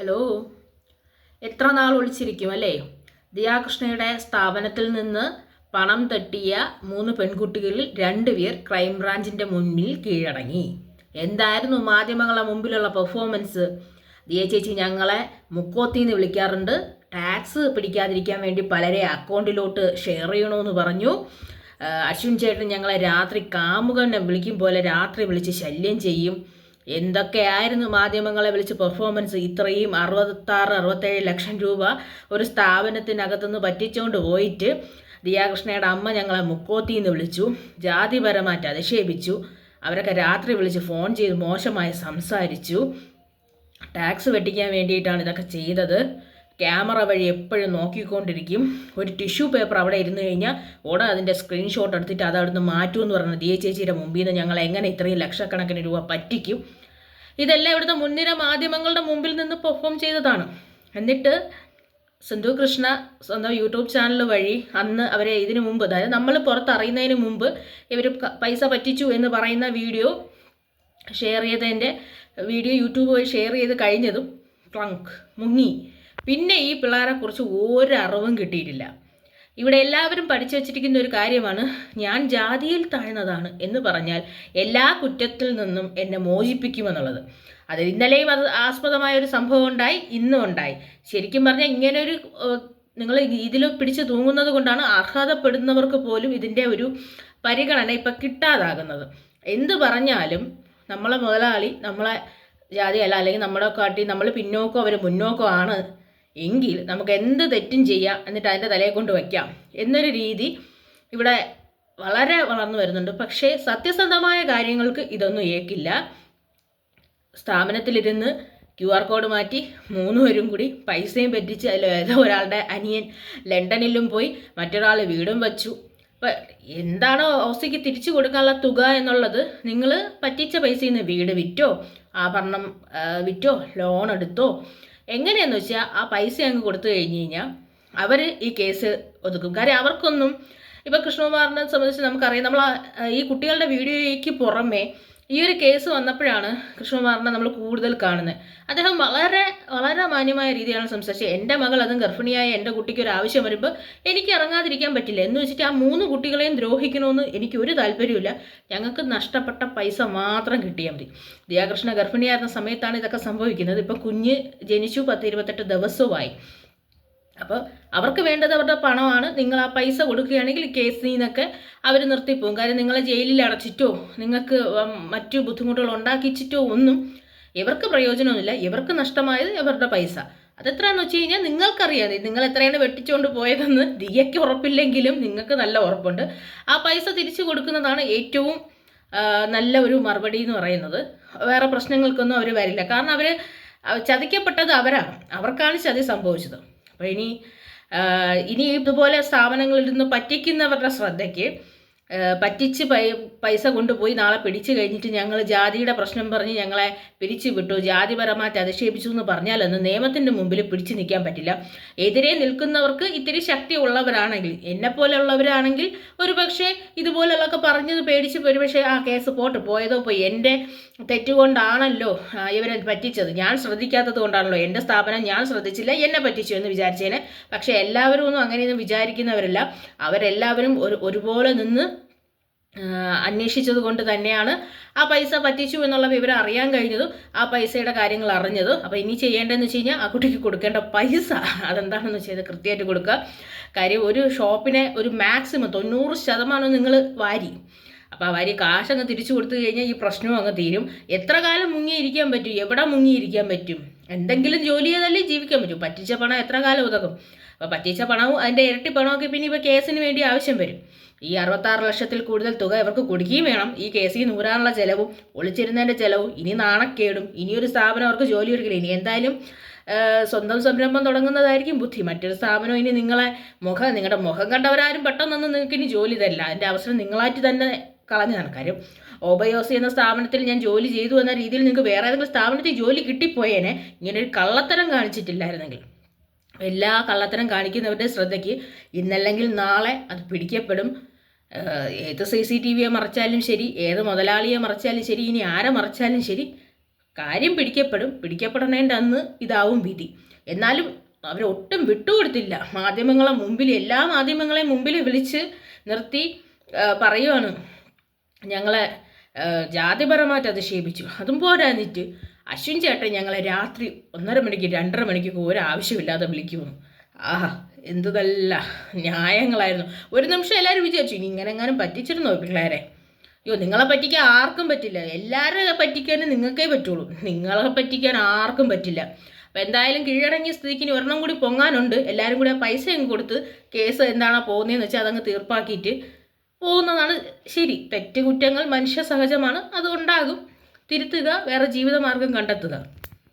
Hello എത്ര നാൾ ഒളിച്ചിരിക്കും അല്ലേ? ദിയാകൃഷ്ണയുടെ സ്ഥാപനത്തിൽ നിന്ന് പണം തട്ടിയ മൂന്ന് പെൺകുട്ടികളിൽ രണ്ടുപേർ ക്രൈംബ്രാഞ്ചിന്റെ മുന്നിൽ കീഴടങ്ങി. എന്തായിരുന്നു മാധ്യമങ്ങളെ മുമ്പിലുള്ള പെർഫോമൻസ് ദിയ ചേച്ചി ഞങ്ങളെ മുക്കോത്തിന്ന് വിളിക്കാറുണ്ട്. ടാക്സ് പിടിക്കാതിരിക്കാൻ വേണ്ടി പലരെ അക്കൗണ്ടിലോട്ട് ഷെയർ ചെയ്യണമെന്ന് പറഞ്ഞു. അശ്വിൻ ചേട്ടൻ ഞങ്ങളെ രാത്രി കാമുകനെ വിളിക്കും പോലെ രാത്രി വിളിച്ച് ശല്യം ചെയ്യും. എന്തൊക്കെയായിരുന്നു മാധ്യമങ്ങളെ വിളിച്ച് പെർഫോമൻസ് ഇത്രയും അറുപത്താറ് അറുപത്തേഴ് ലക്ഷം രൂപ ഒരു സ്ഥാപനത്തിനകത്തുനിന്ന് പറ്റിച്ചുകൊണ്ട് പോയിട്ട് ദിയാകൃഷ്ണയുടെ അമ്മ ഞങ്ങളെ മുക്കോത്തി എന്ന് വിളിച്ചു ജാതിപരമായിട്ട് അധിക്ഷേപിച്ചു അവരൊക്കെ രാത്രി വിളിച്ച് ഫോൺ ചെയ്ത് മോശമായി സംസാരിച്ചു. ടാക്സ് വെട്ടിക്കാൻ വേണ്ടിയിട്ടാണ് ഇതൊക്കെ ചെയ്തത്. ക്യാമറ വഴി എപ്പോഴും നോക്കിക്കൊണ്ടിരിക്കും. ഒരു ടിഷ്യൂ പേപ്പർ അവിടെ ഇരുന്ന് കഴിഞ്ഞാൽ ഉടൻ അതിന്റെ സ്ക്രീൻഷോട്ട് എടുത്തിട്ട് അത് അവിടുന്ന് മാറ്റുമെന്ന് പറഞ്ഞു ദിയ ചേച്ചിയുടെ മുമ്പിൽ നിന്ന് ഞങ്ങൾ എങ്ങനെ ഇത്രയും ലക്ഷക്കണക്കിന് രൂപ പറ്റിക്കും. ഇതെല്ലാം ഇവിടുത്തെ മുൻനിര മാധ്യമങ്ങളുടെ മുമ്പിൽ നിന്ന് പെർഫോം ചെയ്തതാണ്. എന്നിട്ട് സിന്ധു കൃഷ്ണ സ്വന്തം യൂട്യൂബ് ചാനൽ വഴി അന്ന് അവരെ ഇതിനു മുമ്പ് അതായത് നമ്മൾ പുറത്തറിയുന്നതിന് മുമ്പ് ഇവർ പൈസ പറ്റിച്ചു എന്ന് പറയുന്ന വീഡിയോ ഷെയർ ചെയ്തതിന്റെ വീഡിയോ യൂട്യൂബ് വഴി ഷെയർ ചെയ്ത് കഴിഞ്ഞതും ട്രങ്ക് മുങ്ങി. പിന്നെ ഈ പിള്ളേരെക്കുറിച്ച് ഒരു അറിവും കിട്ടിയിട്ടില്ല. ഇവിടെ എല്ലാവരും പഠിച്ചു വച്ചിരിക്കുന്ന ഒരു കാര്യമാണ് ഞാൻ ജാതിയിൽ താഴ്ന്നതാണ് എന്ന് പറഞ്ഞാൽ എല്ലാ കുറ്റത്തിൽ നിന്നും എന്നെ മോചിപ്പിക്കുമെന്നുള്ളത്. അത് ഇന്നലെയും അത് ആസ്പദമായ ഒരു സംഭവം ഉണ്ടായി ഇന്നും ഉണ്ടായി. ശരിക്കും പറഞ്ഞാൽ ഇങ്ങനൊരു നിങ്ങൾ ഇതിൽ പിടിച്ചു തൂങ്ങുന്നത് കൊണ്ടാണ് അർഹതപ്പെടുന്നവർക്ക് പോലും ഇതിന്റെ ഒരു പരിഗണന ഇപ്പം കിട്ടാതാകുന്നത്. എന്ത് പറഞ്ഞാലും നമ്മളെ മുതലാളി നമ്മളെ ജാതിയല്ല അല്ലെങ്കിൽ നമ്മളെ കാട്ടി നമ്മൾ പിന്നോക്കോ അവർ മുന്നോക്കോ ആണ് എങ്കിൽ നമുക്ക് എന്ത് തെറ്റും ചെയ്യാം എന്നിട്ട് അതിന്റെ തലയെ കൊണ്ട് വയ്ക്കാം എന്നൊരു രീതി ഇവിടെ വളരെ വളർന്നു വരുന്നുണ്ട്. പക്ഷേ സത്യസന്ധമായ കാര്യങ്ങൾക്ക് ഇതൊന്നും ഏക്കില്ല. സ്ഥാപനത്തിലിരുന്ന് ക്യു ആർ കോഡ് മാറ്റി മൂന്ന് പേരും കൂടി പൈസയും പറ്റിച്ച് അതിൽ ഏതോ ഒരാളുടെ അനിയൻ ലണ്ടനിലും പോയി മറ്റൊരാൾ വീടും വച്ചു. എന്താണോ ഓസിക്ക് തിരിച്ചു കൊടുക്കാനുള്ള തുക എന്നുള്ളത് നിങ്ങൾ പറ്റിച്ച പൈസയിൽ നിന്ന് വീട് വിറ്റോ? ആഭരണം വിറ്റോ? ലോൺ എടുത്തോ? എങ്ങനെയാന്ന് വെച്ചാൽ ആ പൈസ അങ്ങ് കൊടുത്തു കഴിഞ്ഞ് കഴിഞ്ഞാൽ അവർ ഈ കേസ് ഒതുക്കും. കാര്യം അവർക്കൊന്നും ഇപ്പോൾ കൃഷ്ണകുമാറിനെ സംബന്ധിച്ച് നമുക്കറിയാം നമ്മൾ ഈ കുട്ടികളുടെ വീഡിയോയ്ക്ക് പുറമെ ഈ ഒരു കേസ് വന്നപ്പോഴാണ് കൃഷ്ണകുമാറിനെ നമ്മൾ കൂടുതൽ കാണുന്നത്. അദ്ദേഹം വളരെ വളരെ മാന്യമായ രീതിയാണ് സംസാരിച്ചത്. എന്റെ മകൾ അതും ഗർഭിണിയായ എന്റെ കുട്ടിക്ക് ഒരു ആവശ്യം വരുമ്പോൾ എനിക്ക് ഇറങ്ങാതിരിക്കാൻ പറ്റില്ല. എന്ന് വെച്ചിട്ട് ആ മൂന്ന് കുട്ടികളെയും ദ്രോഹിക്കണമെന്ന് എനിക്ക് ഒരു താല്പര്യമില്ല ഞങ്ങൾക്ക് നഷ്ടപ്പെട്ട പൈസ മാത്രം കിട്ടിയാൽ മതി. ദിയാകൃഷ്ണ ഗർഭിണിയായിരുന്ന സമയത്താണ് ഇതൊക്കെ സംഭവിക്കുന്നത്. ഇപ്പം കുഞ്ഞ് ജനിച്ചു പത്ത് ഇരുപത്തെട്ട് ദിവസവുമായി. അപ്പോൾ അവർക്ക് വേണ്ടത് അവരുടെ പണമാണ്. നിങ്ങൾ ആ പൈസ കൊടുക്കുകയാണെങ്കിൽ കേസിൽ നിന്നൊക്കെ അവർ നിർത്തിപ്പോകും കാര്യം നിങ്ങളെ ജയിലിൽ അടച്ചിട്ടോ നിങ്ങൾക്ക് മറ്റു ബുദ്ധിമുട്ടുകൾ ഉണ്ടാക്കിച്ചിട്ടോ ഒന്നും ഇവർക്ക് പ്രയോജനമൊന്നുമില്ല. ഇവർക്ക് നഷ്ടമായത് ഇവരുടെ പൈസ. അതെത്രയാണെന്ന് വെച്ച് കഴിഞ്ഞാൽ നിങ്ങൾക്കറിയാതെ നിങ്ങൾ എത്രയാണ് വെട്ടിച്ചുകൊണ്ട് പോയതെന്ന് ദിയയ്ക്ക് ഉറപ്പില്ലെങ്കിലും നിങ്ങൾക്ക് നല്ല ഉറപ്പുണ്ട്. ആ പൈസ തിരിച്ചു കൊടുക്കുന്നതാണ് ഏറ്റവും നല്ല ഒരു മറുപടി എന്ന് പറയുന്നത്. വേറെ പ്രശ്നങ്ങൾക്കൊന്നും അവർ വരില്ല. കാരണം അവർ ചതിക്കപ്പെട്ടത് അവരാണ്. അവർക്കാണ് ചതി സംഭവിച്ചത്. അപ്പോൾ ഇനി ഇനി ഇതുപോലെ സ്ഥാപനങ്ങളിൽ നിന്ന് പറ്റിക്കുന്നവരുടെ ശ്രദ്ധയ്ക്ക് പറ്റിച്ച് പൈ പൈസ കൊണ്ടുപോയി നാളെ പിടിച്ചു കഴിഞ്ഞിട്ട് ഞങ്ങൾ ജാതിയുടെ പ്രശ്നം പറഞ്ഞ് ഞങ്ങളെ പിരിച്ചു വിട്ടു. ജാതിപരമായിട്ട് അധിക്ഷേപിച്ചു എന്ന് പറഞ്ഞാലൊന്നും നിയമത്തിന്റെ മുമ്പിൽ പിടിച്ചു നിൽക്കാൻ പറ്റില്ല. എതിരെ നിൽക്കുന്നവർക്ക് ഇത്തിരി ശക്തി ഉള്ളവരാണെങ്കിൽ എന്നെ പോലെയുള്ളവരാണെങ്കിൽ ഒരു പക്ഷേ ഇതുപോലുള്ളതൊക്കെ പറഞ്ഞത് പേടിച്ച് ഒരുപക്ഷെ ആ കേസ് പോട്ട് പോയതോ പോയി എന്റെ തെറ്റുകൊണ്ടാണല്ലോ ഇവരെ പറ്റിച്ചത്. ഞാൻ ശ്രദ്ധിക്കാത്തത് കൊണ്ടാണല്ലോ. എന്റെ സ്ഥാപനം ഞാൻ ശ്രദ്ധിച്ചില്ല എന്നെ പറ്റിച്ചു എന്ന് വിചാരിച്ചേനെ. പക്ഷേ എല്ലാവരും ഒന്നും അങ്ങനെയൊന്നും വിചാരിക്കുന്നവരല്ല. അവരെല്ലാവരും ഒരു ഒരുപോലെ നിന്ന് അന്വേഷിച്ചത് കൊണ്ട് തന്നെയാണ് ആ പൈസ പറ്റിച്ചു എന്നുള്ള വിവരം അറിയാൻ കഴിഞ്ഞതും ആ പൈസയുടെ കാര്യങ്ങൾ അറിഞ്ഞതും. അപ്പോൾ ഇനി ചെയ്യേണ്ടതെന്ന് വെച്ച് കഴിഞ്ഞാൽ ആ കുട്ടിക്ക് കൊടുക്കേണ്ട പൈസ. അതെന്താണെന്ന് വെച്ചാൽ കൃത്യമായിട്ട് കൊടുക്കുക. കാര്യം ഒരു ഷോപ്പിനെ ഒരു മാക്സിമം തൊണ്ണൂറ് ശതമാനം നിങ്ങൾ വാരി. അപ്പോൾ ആ വാരി കാശങ്ങ് തിരിച്ചു കൊടുത്തു കഴിഞ്ഞാൽ ഈ പ്രശ്നവും അങ്ങ് തീരും. എത്ര കാലം മുങ്ങിയിരിക്കാൻ പറ്റും? എവിടെ മുങ്ങിയിരിക്കാൻ പറ്റും? എന്തെങ്കിലും ജോലി ചെയ്താലേ ജീവിക്കാൻ പറ്റും. പറ്റിച്ച പണം എത്ര കാലം ഉതകും അപ്പോൾ പറ്റിച്ച പണവും അതിന്റെ ഇരട്ടി പണമൊക്കെ പിന്നെ ഇപ്പോൾ കേസിന് വേണ്ടി ആവശ്യം വരും. ഈ അറുപത്താറ് ലക്ഷത്തിൽ കൂടുതൽ തുക ഇവർക്ക് കൊടുക്കുകയും വേണം. ഈ കേസിൽ നൂറാനുള്ള ചിലവും ഒളിച്ചിരുന്നതിന്റെ ചിലവും ഇനി നാണക്കേടും ഇനിയൊരു സ്ഥാപനം അവർക്ക് ജോലി എടുക്കില്ല ഇനി എന്തായാലും സ്വന്തം സംരംഭം തുടങ്ങുന്നതായിരിക്കും ബുദ്ധി. മറ്റൊരു സ്ഥാപനം ഇനി നിങ്ങളെ മുഖം നിങ്ങളുടെ മുഖം കണ്ടവരാരും പെട്ടെന്നൊന്നും നിങ്ങൾക്ക് ഇനി ജോലി തരില്ല. അതിന്റെ അവസരം നിങ്ങളായിട്ട് തന്നെ കളഞ്ഞു കാര്യം ഓബയോസി എന്ന സ്ഥാപനത്തിൽ ഞാൻ ജോലി ചെയ്തു എന്ന രീതിയിൽ നിങ്ങൾക്ക് വേറെ ഏതെങ്കിലും സ്ഥാപനത്തിൽ ജോലി കിട്ടിപ്പോയേനെ ഇങ്ങനെ ഒരു കള്ളത്തരം കാണിച്ചിട്ടില്ലായിരുന്നെങ്കിൽ. എല്ലാ കള്ളത്തരം കാണിക്കുന്നവരുടെ ശ്രദ്ധയ്ക്ക് ഇന്നല്ലെങ്കിൽ നാളെ അത് പിടിക്കപ്പെടും. ഏത് സി സി ടി വിയെ മറച്ചാലും ശരി ഏത് മുതലാളിയെ മറച്ചാലും ശരി ഇനി ആരെ മറച്ചാലും ശരി കാര്യം പിടിക്കപ്പെടും. പിടിക്കപ്പെടണേന്റെ അന്ന് ഇതാവും വിധി. എന്നാലും അവരൊട്ടും വിട്ടുകൊടുത്തില്ല. മാധ്യമങ്ങളെ മുമ്പിൽ എല്ലാ മാധ്യമങ്ങളെയും മുമ്പിൽ വിളിച്ച് നിർത്തി പറയുവാണ്. ഞങ്ങളെ ജാതിപരമായിട്ട് അധിക്ഷേപിച്ചു. അതും പോരാഞ്ഞിട്ട് അശ്വിൻ ചേട്ടൻ ഞങ്ങളെ രാത്രി ഒന്നര മണിക്ക് രണ്ടര മണിക്കൊക്കെ ഒരു ആവശ്യമില്ലാതെ വിളിക്കുമെന്ന് ആഹാ എന്ത് നല്ല ന്യായങ്ങളായിരുന്നു. ഒരു നിമിഷം എല്ലാവരും വിചാരിച്ചു ഇനി ഇങ്ങനെ എങ്ങാനും പറ്റിച്ചിരുന്നോ പിള്ളേരെ? അയ്യോ നിങ്ങളെ പറ്റിക്കാൻ ആർക്കും പറ്റില്ല. എല്ലാവരെ പറ്റിക്കാനും നിങ്ങൾക്കേ പറ്റുള്ളൂ. നിങ്ങളെ പറ്റിക്കാൻ ആർക്കും പറ്റില്ല. അപ്പം എന്തായാലും കീഴടങ്ങിയ സ്ഥിതിക്ക് ഇനി ഒരെണ്ണം കൂടി പൊങ്ങാനുണ്ട്. എല്ലാവരും കൂടി ആ പൈസ അങ്ങ് കൊടുത്ത് കേസ് എന്താണോ പോകുന്നതെന്ന് വെച്ചാൽ അതങ്ങ് തീർപ്പാക്കിയിട്ട് പോകുന്നതാണ് ശരി. തെറ്റുകുറ്റങ്ങൾ മനുഷ്യ സഹജമാണ്. അത് ഉണ്ടാകും. തിരുത്തുക വേറെ ജീവിതമാർഗം കണ്ടെത്തുക.